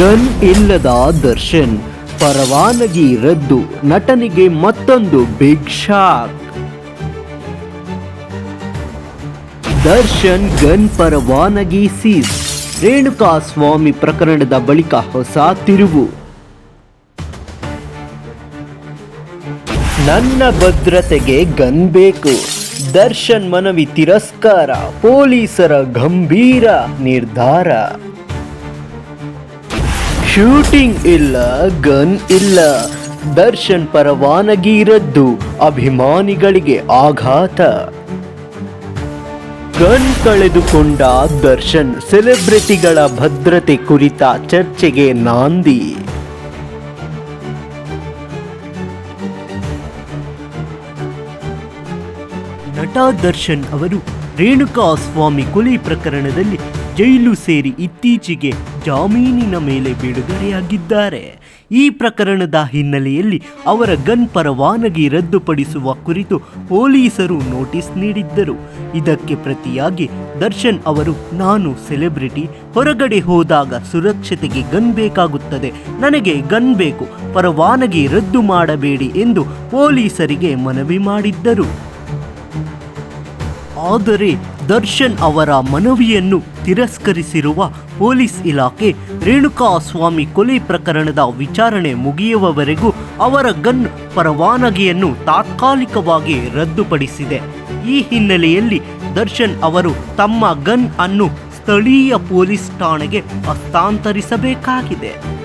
Gun ಇಲ್ಲದ ದರ್ಶನ್ ಪರವಾನಗಿ ರದ್ದು ನಟನಿಗೆ ಮತ್ತೊಂದು ಬಿಗ್ ಶಾಕ್ ದರ್ಶನ್ ಗನ್ ಪರವಾನಗಿ ಸೀಸ್. ರೇಣುಕಾ ಸ್ವಾಮಿ ಪ್ರಕರಣದ ಬಳಿಕ ಹೊಸ ತಿರುವು. ನನ್ನ ಭದ್ರತೆಗೆ ಗನ್ ಬೇಕು. ದರ್ಶನ್ ಮನವಿ ತಿರಸ್ಕಾರ, ಪೊಲೀಸರ ಗಂಭೀರ ನಿರ್ಧಾರ. ಶೂಟಿಂಗ್ ಇಲ್ಲ, ಗನ್ ಇಲ್ಲ. ದರ್ಶನ್ ಪರವಾನಗಿ ರದ್ದು, ಅಭಿಮಾನಿಗಳಿಗೆ ಆಘಾತ. ಗನ್ ಕಳೆದುಕೊಂಡ ದರ್ಶನ್ ಸೆಲೆಬ್ರಿಟಿಗಳ ಭದ್ರತೆ ಕುರಿತ ಚರ್ಚೆಗೆ ನಾಂದಿ. ನಟ ದರ್ಶನ್ ಅವರು ರೇಣುಕಾ ಸ್ವಾಮಿ ಕೊಲೆ ಪ್ರಕರಣದಲ್ಲಿ ಜೈಲು ಸೇರಿ ಇತ್ತೀಚೆಗೆ ಜಾಮೀನಿನ ಮೇಲೆ ಬಿಡುಗಡೆಯಾಗಿದ್ದಾರೆ. ಈ ಪ್ರಕರಣದ ಹಿನ್ನೆಲೆಯಲ್ಲಿ ಅವರ ಗನ್ ಪರವಾನಗಿ ರದ್ದುಪಡಿಸುವ ಕುರಿತು ಪೊಲೀಸರು ನೋಟಿಸ್ ನೀಡಿದ್ದರು. ಇದಕ್ಕೆ ಪ್ರತಿಯಾಗಿ ದರ್ಶನ್ ಅವರು, ನಾನು ಸೆಲೆಬ್ರಿಟಿ, ಹೊರಗಡೆ ಹೋದಾಗ ಸುರಕ್ಷತೆಗೆ ಗನ್ ಬೇಕಾಗುತ್ತದೆ. ನನಗೆ ಗನ್ ಬೇಕು. ಪರವಾನಗಿ ರದ್ದು ಮಾಡಬೇಡಿ ಎಂದು ಪೊಲೀಸರಿಗೆ ಮನವಿ ಮಾಡಿದ್ದರು. ಆದರೆ ದರ್ಶನ್ ಅವರ ಮನವಿಯನ್ನು ತಿರಸ್ಕರಿಸಿರುವ ಪೊಲೀಸ್ ಇಲಾಖೆ ರೇಣುಕಾ ಸ್ವಾಮಿ ಕೊಲೆ ಪ್ರಕರಣದ ವಿಚಾರಣೆ ಮುಗಿಯುವವರೆಗೂ ಅವರ ಗನ್ ಪರವಾನಗಿಯನ್ನು ತಾತ್ಕಾಲಿಕವಾಗಿ ರದ್ದುಪಡಿಸಿದೆ. ಈ ಹಿನ್ನೆಲೆಯಲ್ಲಿ ದರ್ಶನ್ ಅವರು ತಮ್ಮ ಗನ್ ಅನ್ನು ಸ್ಥಳೀಯ ಪೊಲೀಸ್ ಠಾಣೆಗೆ ಹಸ್ತಾಂತರಿಸಬೇಕಾಗಿದೆ.